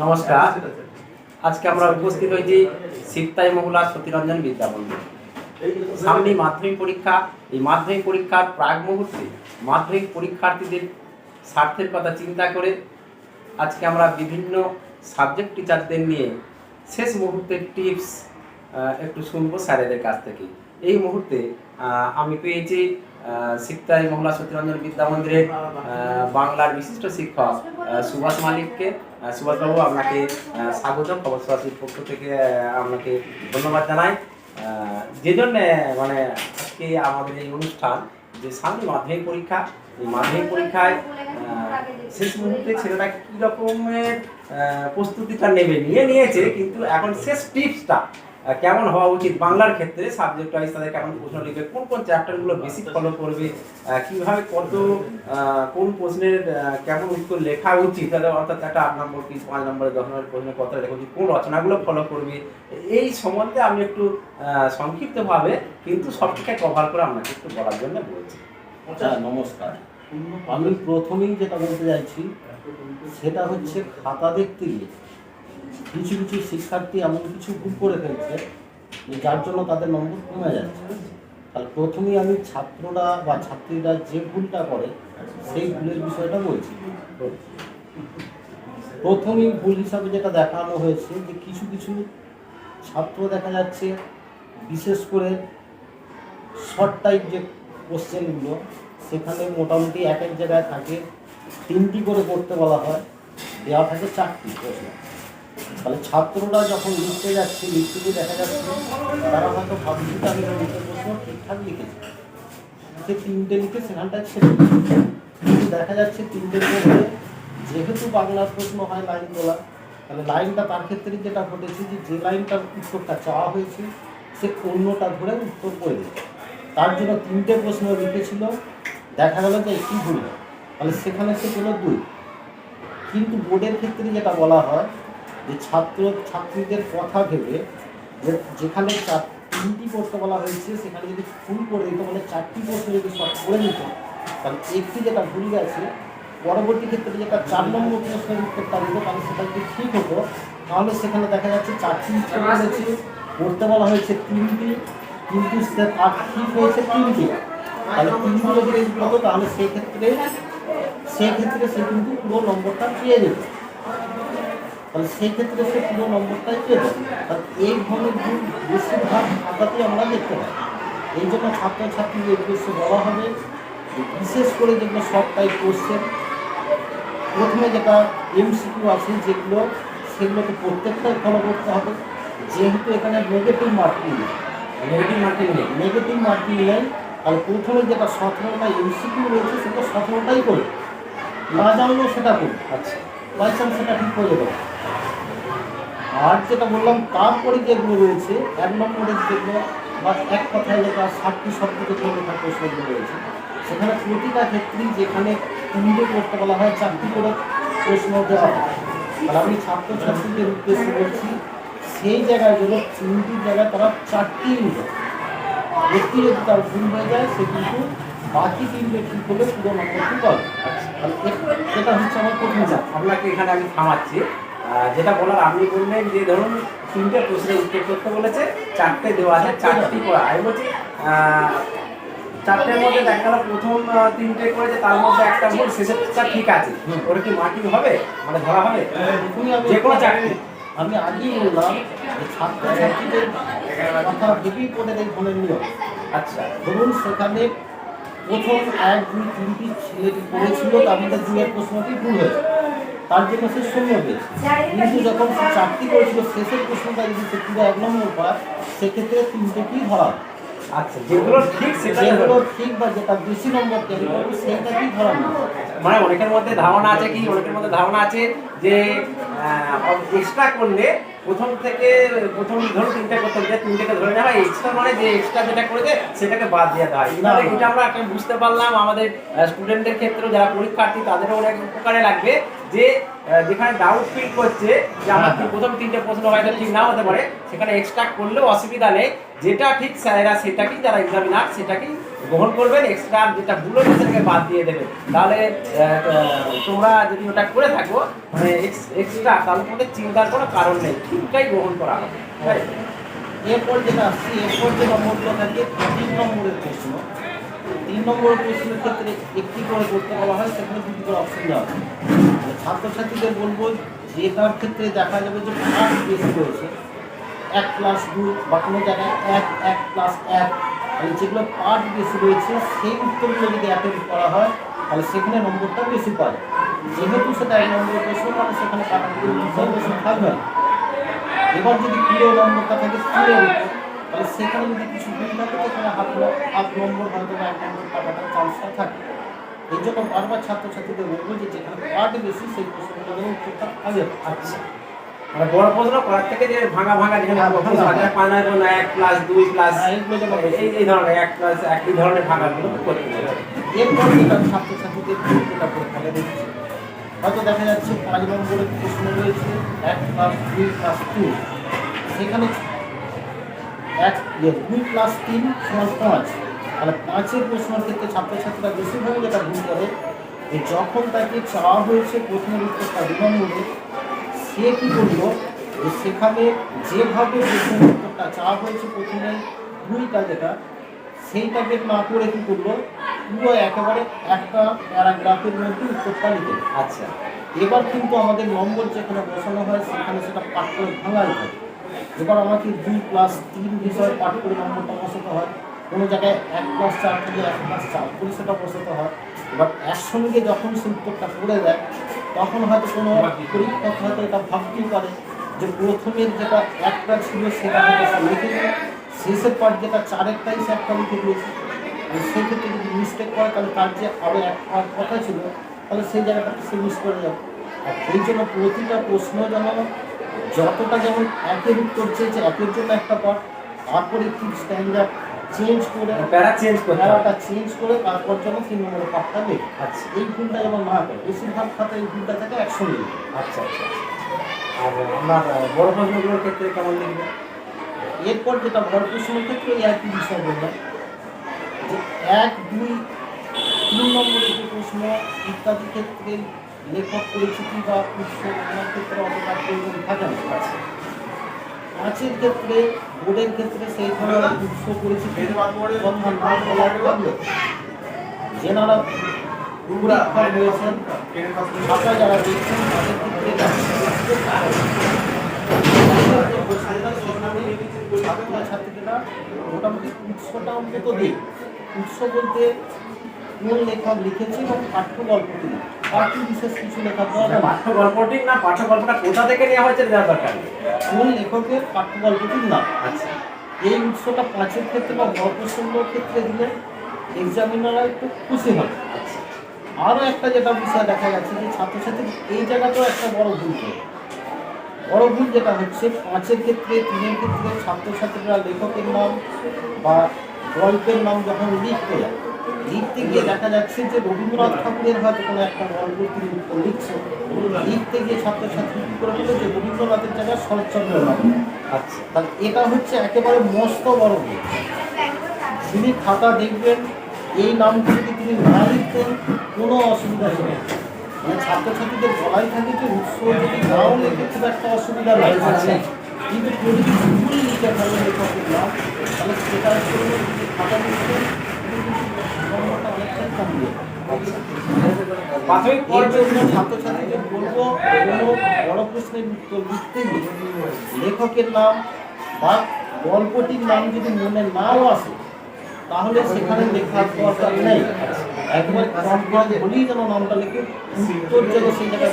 নমস্কার। আজকে আমরা উপস্থিত হয়েছি সিপ্তাই মহুলা সতীরঞ্জন বিদ্যামন্দির। সামনে মাধ্যমিক পরীক্ষা এই মাধ্যমিক পরীক্ষার প্রাক মুহূর্তে মাধ্যমিক পরীক্ষার্থীদের স্বার্থের কথা চিন্তা করে আজকে আমরা বিভিন্ন সাবজেক্ট টিচারদের নিয়ে শেষ মুহূর্তের টিপস একটু শুনব স্যারেদের কাছ থেকে। এই মুহূর্তে আমি পেয়েছি আহ, সিপ্তাই মহলা সত্যরঞ্জন বিদ্যা মন্দিরের বাংলার বিশিষ্ট শিক্ষক সুভাষ মালিককে সুভাষবাবু আপনাকে স্বাগত খবর পক্ষ থেকে আপনাকে ধন্যবাদ জানাই। যে জন্যে মানে আজকে আমাদের এই অনুষ্ঠান যে সামনে মাধ্যমিক পরীক্ষা এই মাধ্যমিক পরীক্ষায় শেষ মুহূর্তে ছেলেরা কি রকমের প্রস্তুতিটা নেবে নিয়ে নিয়েছে কিন্তু এখন শেষ টিপসটা কেমন হওয়া উচিত বাংলার ক্ষেত্রে? সাবজেক্ট ওয়াইজ তাদের কেমন প্রশ্ন লিখবে? কোন কোন চ্যাপ্টারগুলো বেশি ফলো করবে? কীভাবে কত কোন প্রশ্নের কেমন উত্তর লেখা উচিত? তাহলে অর্থাৎ একটা আট নম্বর কি পাঁচ নম্বরে দশ নম্বরের প্রশ্নের কতটা লেখা উচিত। কোন রচনাগুলো ফলো করবে? এই সম্বন্ধে আমি একটু সংক্ষিপ্তভাবে কিন্তু সবটাকে কভার করে আপনাকে একটু বলার জন্য বলছি। হ্যাঁ নমস্কার। আমি প্রথমেই যেটা বলতে চাইছি সেটা হচ্ছে খাতা দেখতে গিয়ে কিছু কিছু শিক্ষার্থী এমন কিছু ভুল করে ফেলছে যার জন্য তাদের নম্বর কমে যাচ্ছে। তাহলে প্রথমেই আমি ছাত্ররা বা ছাত্রীরা যে ভুলটা করে, সেই ভুলের বিষয়টা বলছি। প্রথমেই ভুল হিসাবে যেটা দেখানো হয়েছে যে কিছু কিছু ছাত্র দেখা যাচ্ছে, বিশেষ করে শর্ট টাইপ যে কোশ্চেনগুলো সেখানে মোটামুটি এক এক জায়গায় থাকে, তিনটি করে করতে বলা হয়, দেওয়া থাকে চারটি প্রশ্ন। তাহলে ছাত্ররা যখন লিখতে যাচ্ছে, লিখতে গিয়ে দেখা যাচ্ছে তারা হয়তো ভাবছে যে আমি তিনটে প্রশ্ন ঠিকঠাক লিখেছি সে তিনটে লিখে সেখানটায় ছেড়ে কিন্তু দেখা যাচ্ছে তিনটের মধ্যে যেহেতু বাংলার প্রশ্ন হয় লাইন তোলা, তাহলে লাইনটা তার ক্ষেত্রে যেটা ঘটেছে যে যে লাইনটার উত্তরটা চাওয়া হয়েছে, সে অন্যটা ধরে উত্তর করে দিচ্ছে তার জন্য তিনটে প্রশ্ন লিখেছিল, দেখা গেল যে একটি ভুল। তাহলে সেখানে সে পেল দুই। কিন্তু বোর্ডের ক্ষেত্রে যেটা বলা হয় যে ছাত্র ছাত্রীদের কথা ভেবে যে যেখানে চার তিনটি করতে বলা হয়েছে, সেখানে যদি ফুল করে দিত মানে চারটি প্রশ্ন যদি সব করে নিত তাহলে একটি যেটা ভুল গেছে, পরবর্তী ক্ষেত্রে যেটা চার নম্বর প্রশ্নের উত্তরটা দিত, তাহলে সেটা যদি ঠিক হতো, তাহলে সেখানে দেখা যাচ্ছে চারটি উত্তর করতে বলা হয়েছে তিনটি, কিন্তু তার ঠিক হয়েছে তিনটি। তাহলে তিনটি যদি হতো, তাহলে সেক্ষেত্রে সেক্ষেত্রে সে কিন্তু পুরো নম্বরটা পেয়ে যেত। তাহলে সেই ক্ষেত্রে সে পুরো নম্বরটাই পেত তাহলে এই ধরনের ভুল বেশিরভাগ খাতাতেই আমরা দেখতে পাই। এই জন্য ছাত্রছাত্রীদের উদ্দেশ্যে বলা হবে যে বিশেষ করে যেগুলো সব টাইপ কোশ্চেন প্রথমে যেটা এমসিকিউ আছে যেগুলো সেগুলোকে প্রত্যেকটাই ফলো করতে হবে। যেহেতু এখানে নেগেটিভ মার্কিং নেই। নেগেটিভ মার্কিং নেই। নেগেটিভ মার্কিং নেই আর প্রথমে যেটা সতেরোটা এমসিকিউ রয়েছে সেটা সতেরোটাই করবে। না জানলেও সেটা করবে। আচ্ছা। বাই চান্স সেটা ঠিক যেতে পারে আর যেটা বললাম তারপরে যেগুলো রয়েছে, এক নম্বরের যেগুলো বা এক কথায় যেটা ষাটটি শব্দ যেগুলো লেখা প্রশ্নগুলো রয়েছে, সেখানে প্রতিটা ক্ষেত্রেই যেখানে তিনটে করতে বলা হয়, চারটি করে প্রশ্ন দেওয়া হয়। তাহলে আমি ছাত্রছাত্রীদের উদ্দেশ্যে বলছি, সেই জায়গায় যেন তিনটি জায়গায় তারা চারটি নিতে একটি যদি তার ভুল হয়ে যায়, সে কিন্তু বাকি তিনটে ঠিক হলে পুরো নম্বরটি পাবে এটা হচ্ছে আমার প্রথম আপনাকে এখানে আমি থামাচ্ছি। যেটা বলার আপনি বললেন যে ধরুন তিনটে প্রশ্নের উত্তর করতে বলেছে চারটে দেওয়া আছে চারটি করা। আমি বলছি চারটের মধ্যে দেখা গেল প্রথম তিনটে করেছে তার মধ্যে একটা ভুল শেষেরটা ঠিক আছে। ওটা কি মার্কিং হবে? মানে ধরা হবে? যে কোনো চাকরি আমি আগেই বললাম ছাত্রছাত্রীদের কথা ভেবেই পড়ে এই ধরনের নিয়ম। আচ্ছা। ধরুন সেখানে প্রথম এক দুই তিনটি ছেলেটি পড়েছিল তার মধ্যে দুয়ের প্রশ্নটি ভুল হয়েছে। তার জন্য সে শূন্য পেয়েছে কিন্তু যখন সে চারটি করেছিল শেষের প্রশ্নটা যদি সে পুরো এক নম্বর পায় সেক্ষেত্রে তিনটেকেই ধরা আচ্ছা যেগুলো ঠিক সেটা যেগুলো ঠিক বা যেটা বেশি নম্বর ধরা মানে অনেকের মধ্যে ধারণা আছে কি অনেকের মধ্যে ধারণা আছে যে এক্সট্রা করলে প্রথম থেকে প্রথম ধরুন তিনটে করতে হবে তিনটেকে ধরে নেওয়া এক্সট্রা মানে যে এক্সট্রা যেটা করেছে সেটাকে বাদ দিয়ে দেওয়া। হয় এটা আমরা বুঝতে পারলাম আমাদের স্টুডেন্টদের ক্ষেত্রেও যারা পরীক্ষার্থী তাদেরও অনেক উপকারে লাগবে। যে যেখানে ডাউট ফিল করছে যে আমার হ্যাঁ, হ্যাঁ। প্রথম তিনটে প্রশ্ন হয়তো ঠিক নাও হতে পারে সেখানে এক্সট্রা করলেও অসুবিধা নেই। যেটা ঠিক স্যারেরা সেটাকেই যারা এক্সামিনার সেটাকেই গ্রহণ করবেন। এক্সট্রা যেটা ভুল হয়েছে সেটাকে বাদ দিয়ে দেবেন। তাহলে তোমরা যদি ওটা করে থাকো মানে এক্সট্রা তাহলে তোমাদের চিন্তার কোনো কারণ নেই। ঠিকটাই গ্রহণ করা হবে। এরপর যেটা আসছি এরপর যে নম্বরগুলো থাকে তিন নম্বরের প্রশ্ন। তিন নম্বরের প্রশ্নের ক্ষেত্রে একটি করে করতে বলা হয় সেখানে দুটি করে অপশন দেওয়া হয়। ছাত্রছাত্রীদের বলব যেটার ক্ষেত্রে দেখা যাবে যে পার্ট বেশি রয়েছে। এক ক্লাস দুই বা কোনো জায়গায় এক এক ক্লাস এক। মানে যেগুলো পার্ট বেশি রয়েছে, সেই উত্তরগুলো যদি অ্যাটেন্ড করা হয়, তাহলে সেখানে নম্বরটা বেশি পায় যেহেতু সেটা এক নম্বরের প্রশ্ন মানে সেখানে বিষয় বেশি থাকবে না। এবার যদি পুরো নম্বরটা থাকে স্কুলের তাহলে সেখানে যদি কিছু ভুল থাকে, সেখানে ন- হাফ নম্বর, হয়তো এক নম্বর কাটাটার চান্সটা থাকে। এই জন্য বারবার ছাত্রছাত্রীদের বলব যে যেখানে পার্ট বেশি সেই প্রশ্নগুলো যেন উত্তরটা আগে আচ্ছা মানে বড় প্রশ্ন করার থেকে যে ভাঙা ভাঙা যেখানে হ্যাঁ, এক প্লাস দুই প্লাস হ্যাঁ, এই এই ধরনের এক প্লাস একই ধরনের ভাঙাগুলো করতে হবে। এরপর ছাত্রছাত্রীদের যেটা পরীক্ষাটা দিচ্ছে হয়তো দেখা যাচ্ছে পাঁচ নম্বরের প্রশ্ন রয়েছে এক প্লাস দুই প্লাস টু সেখানে এক দুই প্লাস তিন সমান পাঁচ। তাহলে পাঁচের প্রশ্নের ক্ষেত্রে ছাত্রছাত্রীরা বেশিরভাগ যেটা ভুল করে। যে যখন তাকে চাওয়া হয়েছে প্রশ্নের উত্তরটা নম্বরে সে কী করল? যে সেখানে যেভাবে প্রশ্নের উত্তরটা চাওয়া হয়েছে প্রথমে দুইটা যেটা সেইটাকে না করে কী করল? পুরো একেবারে একটা প্যারাগ্রাফের মধ্যে উত্তরটা লিখে। আচ্ছা। এবার কিন্তু আমাদের নম্বর যেখানে বসানো হয় সেখানে সেটা পাঠ করে ভাঙাই থাকে এবার আমাকে দুই প্লাস তিন বিষয়ে পাঠ করে নম্বরটা বসাতে হয়। কোনো জায়গায় এক প্লাস চার থেকে এক চার করে সেটা বসাতে হয়। এবার একসঙ্গে যখন উত্তরটা করে দেয় তখন হয়তো কোনো পরীক্ষক হয়তো এটা ভাবতেই পারে যে প্রথমের যেটা একটা ছিল সেটা হয়তো সে লিখে শেষের পার্ট যেটা চারেরটাই সে একটা লিখে দিয়েছে সেই যদি মিস্টেক করে, তাহলে তার যে আরও এক কথা ছিল, তাহলে সেই জায়গাটাতে সে মিস করে যাবে। আর এই জন্য প্রতিটা প্রশ্ন যেন যতটা যেমন একের উত্তর চেয়েছে একের জন্য একটা পার্ট তারপরে একটু স্ট্যান্ডার্ড চেঞ্জ করে প্যারা চেঞ্জ হবে। প্যারাটা চেঞ্জ করে তারপর যেন তিন নম্বরের পার্টটা লেখে আচ্ছা। এই ভুলটা যেন না করে। বেশিরভাগ খাতা এই ভুলটা থাকে একসঙ্গে লেখে। আচ্ছা আচ্ছা আর আপনার বড় প্রশ্নগুলোর ক্ষেত্রে কেমন লিখবে এরপর যেটা বড় প্রশ্নের ক্ষেত্রে এই একই বিষয় বললাম। যে এক দুই তিন নম্বরের যে প্রশ্ন ইত্যাদি ক্ষেত্রে লেখক পরিচিতি বা ওনার ক্ষেত্রে অতটা প্রয়োজন থাকে না। পাঁচের ক্ষেত্রে বোর্ডের ক্ষেত্রে সেই ধরনের উৎস পরিচিতি কথা না বলার থাকলে যেনারা পরীক্ষা রয়েছেন ছাত্রা যারা তাদের ক্ষেত্রে ছাত্রছাত্রীরা মোটামুটি উৎসটা অন্তত দিই উৎস বলতে কোন লেখক লিখেছে এবং পাঠ্য গল্পটি পাঠ্য বিশেষ কিছু লেখার দরকার পাঠ্য গল্পটি না? পাঠ্য গল্পটা কোথা থেকে নেওয়া হয়েছে জানার দরকার। কোন লেখকের পাঠ্য গল্পটির নাম আচ্ছা। এই উৎসটা পাঁচের ক্ষেত্রে বা গল্প সংগ্রহের ক্ষেত্রে দিলে এক্সামিনাররা একটু খুশি হবে আচ্ছা। আরও একটা যেটা বিষয় দেখা যাচ্ছে যে ছাত্রছাত্রী এই জায়গাটাও একটা বড় ভুল করে বড় ভুল যেটা হচ্ছে পাঁচের ক্ষেত্রে তিনের ক্ষেত্রে ছাত্রছাত্রীরা লেখকের নাম বা গল্পের নাম যখন লিখতে যায় লিখতে গিয়ে দেখা যাচ্ছে যে রবীন্দ্রনাথ ঠাকুরের হয়তো কোনো একটা গল্প তিনি উত্তর লিখছে লিখতে গিয়ে ছাত্রছাত্রী কী করে বলে যে রবীন্দ্রনাথের জায়গায় শরৎচন্দ্রের নাম। আচ্ছা। তাহলে এটা হচ্ছে একেবারে মস্ত বড় যিনি খাতা দেখবেন এই নামটি যদি তিনি না লিখতেন কোনো অসুবিধা ছিল না। মানে ছাত্রছাত্রীদের বলাই থাকে যে উৎস যদি নাও লেখে খুব একটা অসুবিধা নাই। আচ্ছা। কিন্তু কেউ যদি ভুল লিখে ফেলে লেখকের নাম তাহলে সেটার জন্য যদি খাতা লিখতেন। বড় প্রশ্নের লেখকের নাম বা গল্পটির নাম যদি মনে নাও আসে, তাহলে সেখানে লেখার দরকার নেই। একবার বলেই যেন নামটা লিখে, উত্তর যেন সেই জায়গায়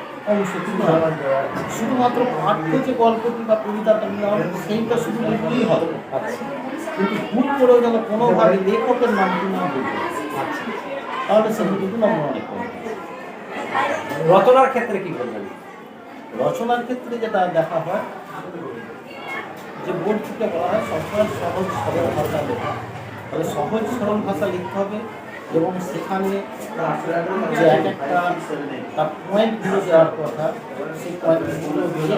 শুধুমাত্র পাঠ্য যে গল্পটি বা কবিতাটা নেওয়া হবে সেইটা শুধু লিখলেই হবে। আচ্ছা। কিন্তু ভুল করেও যেন কোনোভাবে লেখকের নামটি না আচ্ছা। তাহলে সেটা কিন্তু নম্বর অনেক রচনার ক্ষেত্রে কি বলবেন? রচনার ক্ষেত্রে যেটা দেখা হয় যে বোর্ড থেকে বলা হয় সবসময় সহজ সরল ভাষা লেখা। তাহলে সহজ সরল ভাষা লিখতে হবে এবং সেখানে যে এক একটা তার পয়েন্টগুলো দেওয়ার কথা সেই পয়েন্টগুলো দিয়ে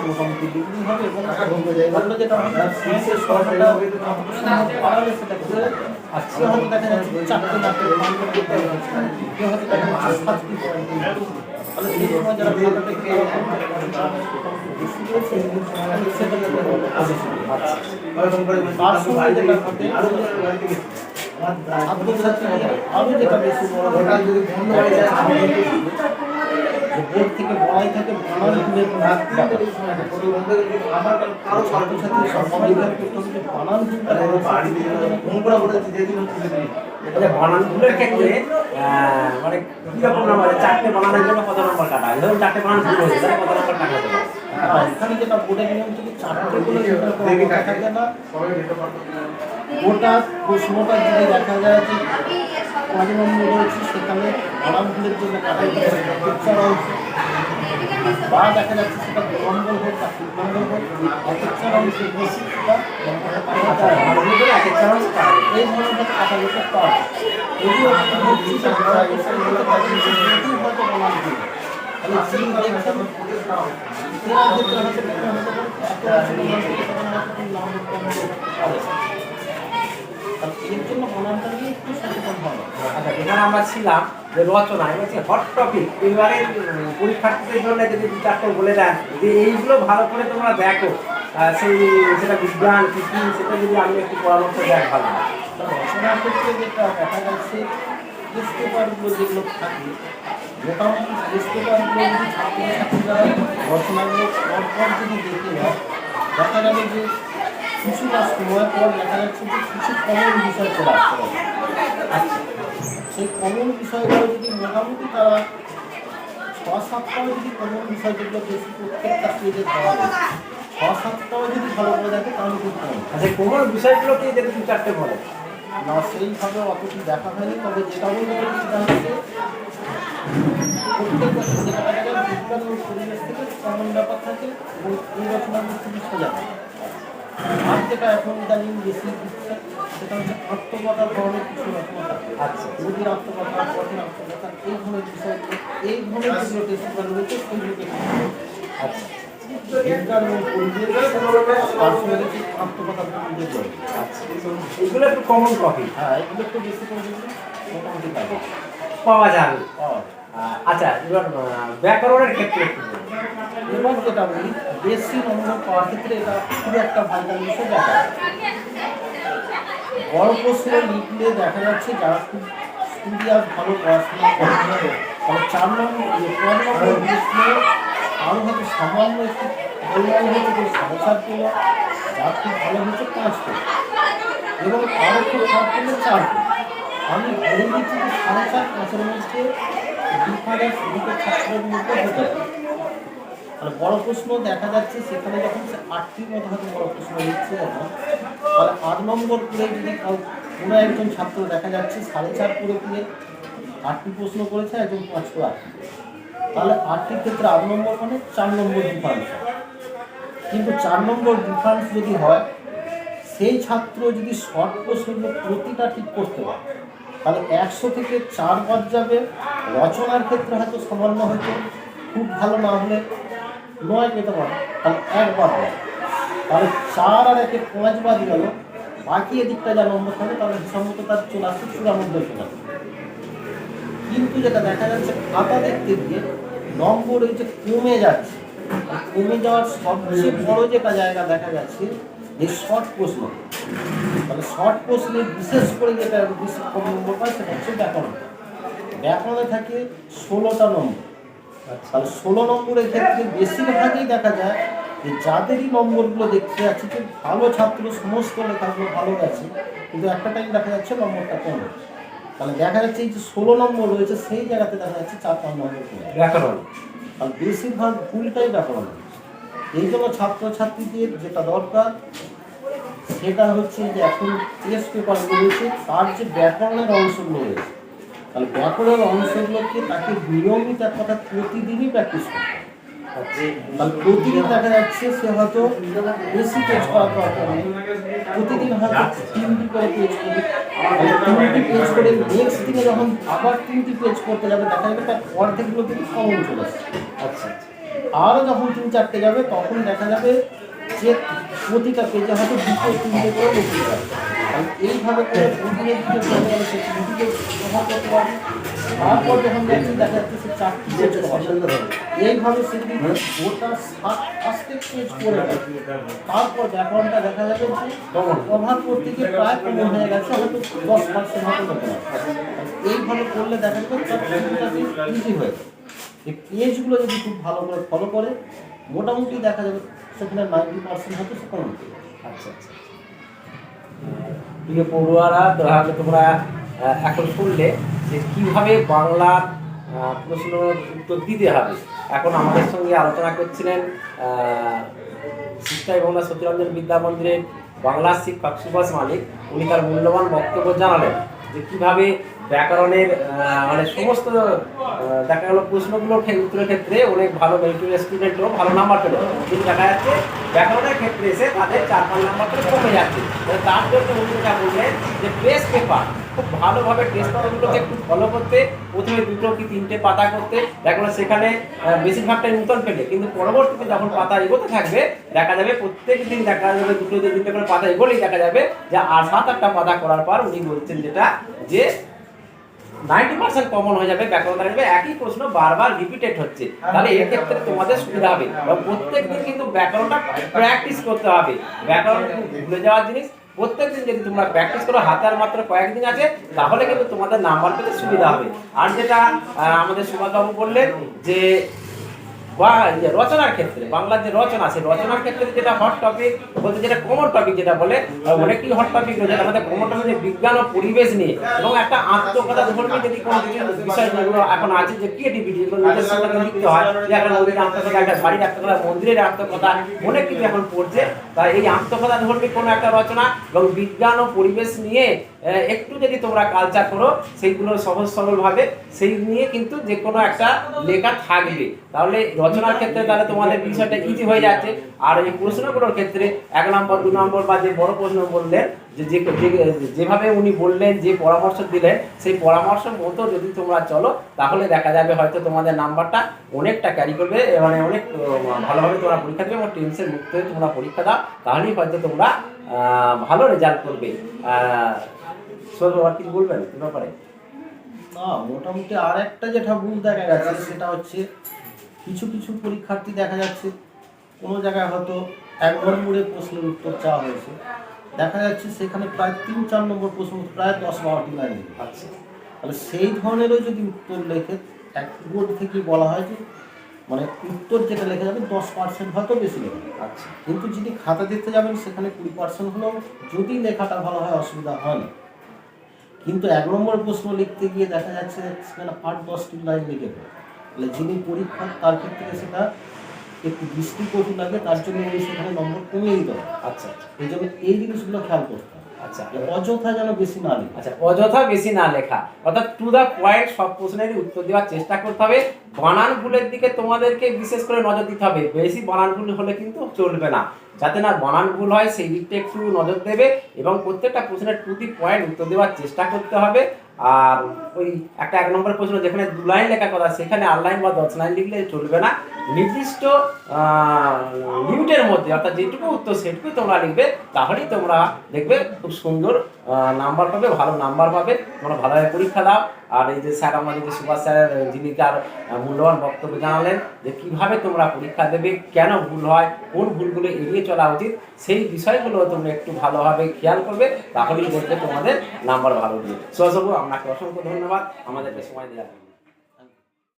মোটামুটি হবে এবং যেটা সেটা আজকে হয়তো দেখা যাচ্ছে চারটে চারটে পয়েন্ট করতে হচ্ছে কেউ হয়তো দেখা যাচ্ছে সাতটি তাহলে এই সময় যারা তার যেটা ঘটে হয়ে বোর্ড থেকে বলাই থাকে বানান ভুলের ভুলটা মানে বানানগুলোর ক্ষেত্রে মানে কীরকম নাম্বার চারটে বানানোর জন্য কত নম্বর কাটা? ধরুন চারটে বানান ভুল হয়েছে কত নম্বর কাটা হতে পারে আর এখানে যেটা বোর্ডের নিয়ম থেকে চারটে থাকে না। গোটা প্রশ্নটা যদি দেখা যায় যে নম্বর রয়েছে সেখানে বানান জন্য কাটা গেছে উচ্চার বা দেখা যাচ্ছে সেটা দু হোক বা নম্বর হোক উচ্চার অংশের বেশি সেটা আচ্ছা হয়। এই ধরনের কাটা যেতে পারে যদিও হয়তো বানান তাহলে যিনি দেখছেন তেনার ক্ষেত্রে হয়তো কোনো হতে পারে এত আসলে বানান ভুল তখন হয়তো তিনি নাম লিখতে পারে আর এর জন্য বানানটা নিয়ে একটু সচেতন হবে এখানে আমরা ছিলাম যে রচনা এটা হচ্ছে হট টপিক এবারে উম, পরীক্ষার্থীদের জন্য যদি দু চারটে বলে দেন যে এইগুলো ভালো করে তোমরা দেখো সেই সেটা বিজ্ঞান কি কি সেটা যদি আমি একটু পরামর্শ দেয় ভালো। রচনার ক্ষেত্রে যেটা দেখা যাচ্ছে যেগুলো যদি যদি যে দেখা যাচ্ছে যে বিষয় চলে আসতে আচ্ছা। সেই কমন বিষয়গুলো যদি মোটামুটি তারা ছ সাতটাও যদি কমন বিষয়গুলো বেশি প্রত্যেকটা পেজে ধরা যায় ছ সাতটাও যদি ভালো করে দেখে তাহলে খুব কম আচ্ছা কোন বিষয়গুলোকে যদি দু চারটে বলে না সেইভাবে অতটি দেখা হয়নি তবে যেটা বলতে পারি সেটা হচ্ছে প্রত্যেক বছর যেটা দেখা যায় বিজ্ঞান ও পরিবেশ থেকে কমন ব্যাপার থাকে এবং এই রচনাগুলো খুবই সোজা। আর যেটা এখন ইদানিং বেশি দিচ্ছে সেটা হচ্ছে আত্মকথার ধরনের কিছু রচনা আচ্ছা। আত্মকথা আত্মকথা এই ধরনের বিষয়গুলো এই ধরনের যেগুলো রয়েছে আচ্ছা। বিজ্ঞান এবং পরিবেশ তার আত্মকথা আচ্ছা। এগুলো একটু কমন টপিক হ্যাঁ এগুলো একটু বেশি করে মোটামুটি পাওয়া যাবে। পাওয়া যায়। আচ্ছা এবার ব্যাকরণের ক্ষেত্রে এবার যেটা বলি। বেশি নম্বর পাওয়ার ক্ষেত্রে এটা খুব একটা ভাইটাল বিষয় দেখা। বড় প্রশ্ন লিখলে দেখা যাচ্ছে যারা খুব স্টুডিয়াস ভালো পড়াশোনা করে তাহলে চার নম্বর নম্বর প্রশ্ন আরও হয়তো সামান্য একটু পরিমাণ হয়েছে যে সাড়ে পেল যার খুব ভালো হয়েছে পাঁচ পেল এবং আরও খুব খারাপ পেলে চার আমি ধরে দিচ্ছি যে সাড়ে চার পাঁচের মধ্যে ডিফারেন্স দুটো মধ্যে হতে তাহলে বড় প্রশ্ন দেখা যাচ্ছে, সেখানে যখন সে আটটির মতো হয়তো বড় প্রশ্ন লিখছে যখন তাহলে আট নম্বর করে যদি কোনো একজন ছাত্র দেখা যাচ্ছে, সাড়ে চার করে দিয়ে আটটি প্রশ্ন করেছে, একজন পাঁচ করে তাহলে আটটির ক্ষেত্রে আট নম্বর মানে চার নম্বর ডিফারেন্স কিন্তু চার নম্বর ডিফারেন্স যদি হয়, সেই ছাত্র যদি শর্ট প্রশ্নগুলো প্রতিটা ঠিক করতে পারে তাহলে একশো থেকে চার বাদ যাবে। রচনার ক্ষেত্রে হয়তো সামান্য হয়তো খুব ভালো না হলে নয় পেতে পারে। তাহলে এক বাদ যায় তাহলে চার আর একে পাঁচ বাদ গেল। বাকি এদিকটা যা নম্বর থাকে তাহলে হিসাব মতো তার চলে আসছে চূড়ানব্বই চলে কিন্তু যেটা দেখা যাচ্ছে, খাতা দেখতে গিয়ে নম্বর এই যে কমে যাচ্ছে। কমে যাওয়ার সবচেয়ে বড় যেটা জায়গা দেখা যাচ্ছে এই শর্ট প্রশ্ন। তাহলে শর্ট প্রশ্নে বিশেষ করে যেটা নম্বর পায় সেটা হচ্ছে ব্যাকরণ। ব্যাকরণে থাকে ষোলোটা নম্বর। তাহলে ষোলো নম্বরের ক্ষেত্রে বেশিরভাগই দেখা যায় যে যাদেরই নম্বরগুলো দেখতে যাচ্ছে যে ভালো ছাত্র সমস্ত লেখাগুলো ভালো গেছে কিন্তু একটা টাইম দেখা যাচ্ছে নম্বরটা কম তাহলে দেখা যাচ্ছে এই যে ষোলো নম্বর রয়েছে সেই জায়গাতে দেখা যাচ্ছে চার পাঁচ নম্বর ব্যাকরণ। আর বেশিরভাগ ভুলটাই ব্যাকরণ। এই জন্য ছাত্রছাত্রীদের যেটা দরকার, সেটা হচ্ছে যে এখন টেস্ট পেপারগুলো রয়েছে তার যে ব্যাকরণের অংশগুলো রয়েছে, তাহলে ব্যাকরণের অংশগুলোকে তাকে নিয়মিত এক কথা প্রতিদিনই প্র্যাকটিস করতে। তাহলে প্রতিদিন দেখা যাচ্ছে সে হয়তো বেশি পেজ করার দরকার নেই প্রতিদিন হয়তো তিনটি করে পেজ তাহলে তিনটি পেজ করে নেক্সট দিনে যখন আবার তিনটি পেজ করতে যাবে, দেখা যাবে তার অর্ধেকগুলো কিন্তু কমন চলে আসছে আচ্ছা আরও যখন তিন চারটে যাবে তখন দেখা যাবে যে প্রতিটা পেজে হয়তো দুটো তিনটে করে লিখতে যাবে। এইভাবে করে প্রতিদিনের দিকে সে ব্যবহার করতে পারবে। তারপর যখন দেখছি দেখা যাচ্ছে সে চারটি পেজ করে। এইভাবে সে যদি গোটা সাত পাঁচটি পেজ করে তারপর ব্যাকরণটা দেখা যাবে যে কভার করতে গিয়ে প্রায় কমন হয়ে গেছে হয়তো দশ পার্সেন্ট হতে পারে এইভাবে করলে দেখা যাবে ইজি হয়ে যাবে এই পেজগুলো যদি খুব ভালো করে ফলো করে মোটামুটি দেখা যাবে সেখানে নাইনটি পার্সেন্ট হয়তো আচ্ছা আচ্ছা। পড়ুয়ারা তাহলে তোমরা এখন শুনলে যে কীভাবে বাংলার প্রশ্নের উত্তর দিতে হবে। এখন আমাদের সঙ্গে আলোচনা করছিলেন আহ, শিক্ষা এবং সত্যরঞ্জন বিদ্যা মন্দিরের বাংলার শিক্ষক সুভাষ মালিক। উনি তার মূল্যবান বক্তব্য জানালেন যে কীভাবে ব্যাকরণের মানে সমস্ত দেখা গেল প্রশ্নগুলোর উত্তরের ক্ষেত্রে অনেক ভালো মেরিটোরিয়াস স্টুডেন্টও ভালো নাম্বার পেল। কিন্তু দেখা যাচ্ছে ব্যাকরণের ক্ষেত্রে এসে তাদের চার, পাঁচ নাম্বার করে কমে যাচ্ছে। তার জন্য উনি যেটা বললেন যে টেস্ট পেপার খুব ভালোভাবে টেস্ট পেপারগুলোকে একটু ফলো করতে, প্রথমে দুটো কি তিনটে পাতা করতে। দেখা গেলো সেখানে বেশিরভাগটাই নূতন পেলে কিন্তু পরবর্তীতে যখন পাতা এগোতে থাকবে, দেখা যাবে প্রত্যেক দিন দেখা যাবে দুটো তিনটে করে পাতা এগোলেই দেখা যাবে যে আর সাত, আটটা পাতা করার পর উনি বলছেন যেটা যে নাইনটি পার্সেন্ট কমন হয়ে যাবে। ব্যাকরণ থাকবে একই প্রশ্ন বারবার রিপিটেড হচ্ছে। তাহলে এর ক্ষেত্রে তোমাদের সুবিধা হবে। এবং প্রত্যেক দিন কিন্তু ব্যাকরণটা প্র্যাকটিস করতে হবে। ব্যাকরণ ভুলে যাওয়ার জিনিস। প্রত্যেকদিন যদি তোমরা প্র্যাকটিস করো, হাতে আর মাত্র কয়েকদিন আছে, তাহলে কিন্তু তোমাদের নাম্বার পেতে সুবিধা হবে। আর যেটা আমাদের সুভাষবাবু বললেন যে বা রচনার ক্ষেত্রে, বাংলার যে রচনা, সেই রচনার ক্ষেত্রে যেটা হট টপিক বলতে যেটা কমন টপিক যেটা বলে অনেকই হট টপিক রয়েছে মধ্যে কমন টপিক বিজ্ঞান ও পরিবেশ নিয়ে এবং একটা আত্মকথা ধর্মী যদি কোনো বিষয় যেগুলো এখন আছে যে ক্রিয়েটিভিটি যেগুলো নিজের সাথে লিখতে হয়, যে একটা নদীর আত্মকথা, একটা বাড়ির আত্মকথা, মন্দিরের আত্মকথা, অনেক কিছু এখন পড়ছে। তাই এই আত্মকথা ধর্মী কোনো একটা রচনা এবং বিজ্ঞান ও পরিবেশ নিয়ে একটু যদি তোমরা কালচার করো, সেইগুলো সহজ সরলভাবে, সেই নিয়ে কিন্তু যে কোনো একটা লেখা থাকবে। তাহলে রচনার ক্ষেত্রে তাহলে তোমাদের বিষয়টা ইজি হয়ে যাচ্ছে। আর এই প্রশ্নগুলোর ক্ষেত্রে এক নম্বর, দু নম্বর বা যে বড় প্রশ্ন বললেন, যে যেভাবে উনি বললেন, যে পরামর্শ দিলেন, সেই পরামর্শ মতো যদি তোমরা চলো, তাহলে দেখা যাবে হয়তো তোমাদের নাম্বারটা অনেকটা ক্যারি করবে মানে অনেক ভালোভাবে তোমরা পরীক্ষা দেবে এবং টেনশন মুক্ত হয়ে তোমরা পরীক্ষা দাও, তাহলেই হয়তো তোমরা ভালো রেজাল্ট করবে। সোহেল বাবা কিছু বলবেন এ ব্যাপারে? না মোটামুটি আর একটা যেটা ভুল দেখা গেছে সেটা হচ্ছে কিছু কিছু পরীক্ষার্থী দেখা যাচ্ছে কোনো জায়গায় হয়তো এক নম্বরের প্রশ্নের উত্তর চাওয়া হয়েছে। দেখা যাচ্ছে সেখানে প্রায় তিন চার নম্বর প্রশ্ন প্রায় দশ বারোটি লাইন। আচ্ছা। তাহলে সেই ধরনেরও যদি উত্তর লেখে এক বোর্ড থেকে বলা হয় যে মানে উত্তর যেটা লেখা যাবে দশ পার্সেন্ট হয়তো বেশি লেখা। আচ্ছা। কিন্তু যদি খাতা দেখতে যাবেন সেখানে কুড়ি পার্সেন্ট হলেও যদি লেখাটা ভালো হয় অসুবিধা হয় না। কিন্তু এক নম্বর প্রশ্ন লিখতে গিয়ে দেখা যাচ্ছে সেখানে আট দশটি লাইন লিখে দেয়। তাহলে যিনি পরীক্ষা তার ক্ষেত্রে সেটা একটু দৃষ্টিকটু লাগে তার জন্য উনি সেখানে নম্বর কমিয়ে দিতে হবে। আচ্ছা। এই জন্য এই জিনিসগুলো খেয়াল করতে হবে। আচ্ছা। অযথা যেন বেশি না লিখে। আচ্ছা অযথা বেশি না লেখা। অর্থাৎ টু দা পয়েন্ট সব প্রশ্নেরই উত্তর দেওয়ার চেষ্টা করতে হবে। বানান ভুলের দিকে তোমাদেরকে বিশেষ করে নজর দিতে হবে। বেশি বানান ভুল হলে কিন্তু চলবে না। যাতে না বানান ভুল হয়, সেই দিকটা একটু নজর দেবে এবং প্রত্যেকটা প্রশ্নের দি পয়েন্ট উত্তর দেওয়ার চেষ্টা করতে হবে। আর ওই একটা এক নম্বর প্রশ্ন, যেখানে দু লাইন লেখা কথা, সেখানে আট লাইন বা দশ লাইন লিখলে চলবে না। নির্দিষ্ট লিমিটের মধ্যে, অর্থাৎ যেটুকু উত্তর সেটুকুই তোমরা লিখবে, তাহলেই তোমরা দেখবে খুব সুন্দর নাম্বার পাবে, ভালো নাম্বার পাবে। তোমরা ভালোভাবে পরীক্ষা দাও। আর এই যে স্যার আমাদের যে সুভাষ স্যার, যিনি তার মূল্যবান বক্তব্য জানালেন, যে কীভাবে তোমরা পরীক্ষা দেবে, কেন ভুল হয়, কোন ভুলগুলো এড়িয়ে চলা উচিত, সেই বিষয়গুলো তোমরা একটু ভালোভাবে খেয়াল করবে, তাহলেই দেখবে তোমাদের নাম্বার ভালো হবে। সহসবু আপনাকে অসংখ্য ধন্যবাদ। আমাদেরকে সময় দেওয়ার জন্য।